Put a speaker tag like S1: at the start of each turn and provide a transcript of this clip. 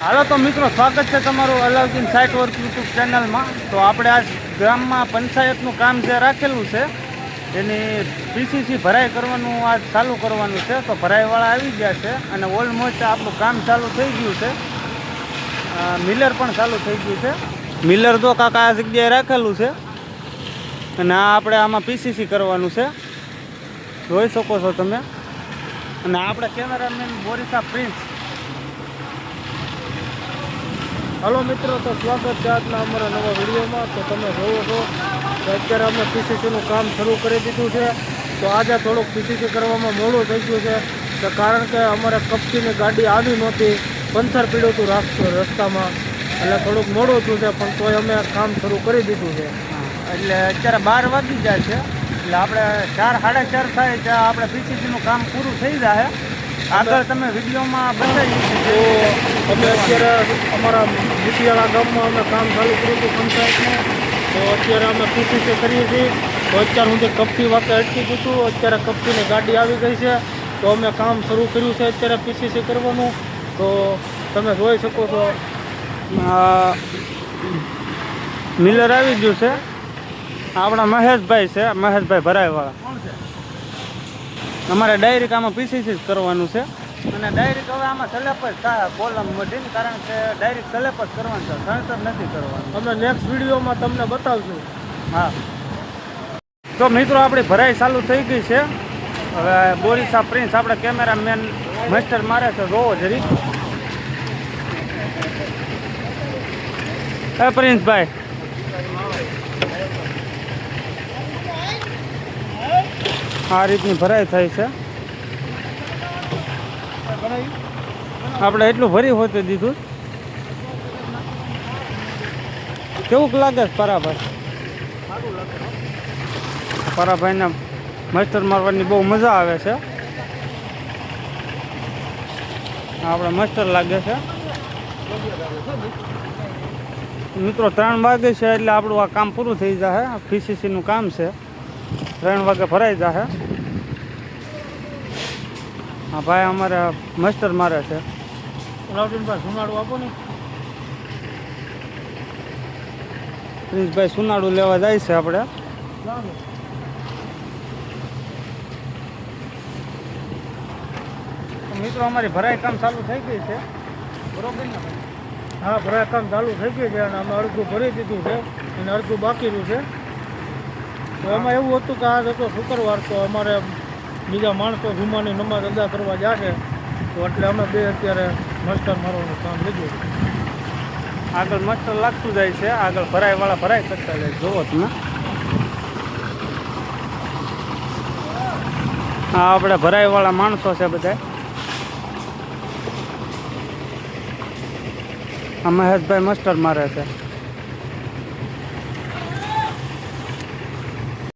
S1: હાલો તો મિત્રો, સ્વાગત છે તમારું અલાઉદ્દીન સાઇટ વર્ક યુટ્યુબ ચેનલમાં. તો આપણે આજ ગામમાં પંચાયતનું કામ જે રાખેલું છે, એની પીસીસી ભરાઈ કરવાનું આજ ચાલુ કરવાનું છે. તો ભરાઈવાળા આવી ગયા છે અને ઓલમોસ્ટ આપણું કામ ચાલુ થઈ ગયું છે. મિલર પણ ચાલુ થઈ ગયું છે. મિલર તો કાકા આ જગ્યાએ રાખેલું છે. અને આ આપણે આમાં પીસીસી કરવાનું છે. જોઈ શકો છો તમે. અને આપણે કેમેરામેન બોરિસા પ્રિન્સ
S2: હલો મિત્રો, તો સ્વાગત છે આજના અમારા નવા વિડીયોમાં. તો તમે જોવો છો તો અત્યારે અમે પીસીસીનું કામ શરૂ કરી દીધું છે. તો આજે થોડુંક પીસીસી કરવામાં મોડું થઈ ગયું છે. તો કારણ કે અમારે કપચીની ગાડી આવી નહોતી, પંથર પીડ્યું હતું રાખતું રસ્તામાં. એટલે થોડુંક મોડું થયું છે, પણ તોય અમે કામ શરૂ કરી દીધું છે.
S1: એટલે અત્યારે બાર વાગી જાય છે. એટલે આપણે ચાર, સાડા ચાર થાય ત્યાં આપણે પીસીસીનું કામ પૂરું થઈ જાય. આગળ તમે વિડીયોમાં બતાવી
S2: તો અમે અત્યારે અમારા મીટિયાળા ગામમાં અમે કામ ચાલુ કર્યું હતું પંચાયતનું તો અત્યારે અમે પીસીસી કરીએ છીએ. તો અત્યારે હું જે કપચી વાતે અટકી ગયું હતું. અત્યારે કપચીની ગાડી આવી ગઈ છે. તો અમે કામ શરૂ કર્યું છે અત્યારે પીસીસી કરવાનું. તો તમે જોઈ શકો છો.
S1: મિલર આવી ગયું છે. આપણા મહેશભાઈ છે. મહેશભાઈ ભરાઈવાળા. અમારે ડાયરેક્ટ આમાં પીસીસી જ કરવાનું છે. અને ડાયરેક્ટ હવે આમાં સલેપ જ કોલમ વધીને કારણ કે ડાયરેક્ટ સલેપ જ કરવાનું છે. સણતર નથી કરવાનું.
S2: અમે નેક્સ્ટ વિડીયોમાં તમને બતાવશું.
S1: હા. તો મિત્રો આપણી ભરાઈ ચાલુ થઈ ગઈ છે. હવે બોરીસા પ્રિન્સ આપણે કેમેરામેન માસ્ટર મારે છે રોવો જરી હે પ્રિન્સભાઈ. આ રીતની ભરાઈ થાય છે. આપણે એટલું ભરી હોતે દીધું. કેવું લાગે છે પરાભાઈ પરાભાઈને માસ્ટર મારવાની બહુ મજા આવે છે. આપણે માસ્ટર લાગે છે. મિત્રો ત્રણ વાગે છે એટલે આપણું આ કામ પૂરું થઈ જશે પીસીસીનું કામ છે. ત્રણ વાગે ભરાઈ જશે હા ભાઈ અમારે માસ્ટર મારે છે.
S2: રાવટીનભાઈ સુનાડું આપો ને.
S1: પ્રિન્સભાઈ સુનાડું લેવા જાય છે આપણે. મિત્રો અમારી ભરાઈ કામ ચાલુ થઈ ગઈ છે. બરોબર ને
S2: હા ભરાય કામ ચાલુ થઈ ગયું છે અને અમે અડધું ભરી દીધું છે અને અડધું બાકી રહ્યું છે. તો એમાં એવું હતું કે આજ હતો શુક્રવાર તો અમારે બીજા માણસો જુમાની નમાજ અદા કરવા જશે. તો એટલે અમે બે અત્યારે મસ્ટર મારવાનું કામ લીધું.
S1: આગળ મસ્ટર લાગતું જાય છે આગળ ભરાઈવાળા ભરાઈ કરતા જાય. જોવો તમે. હા આપણે ભરાઈવાળા માણસો છે બધા. આ મહેશભાઈ મસ્ટર મારે છે.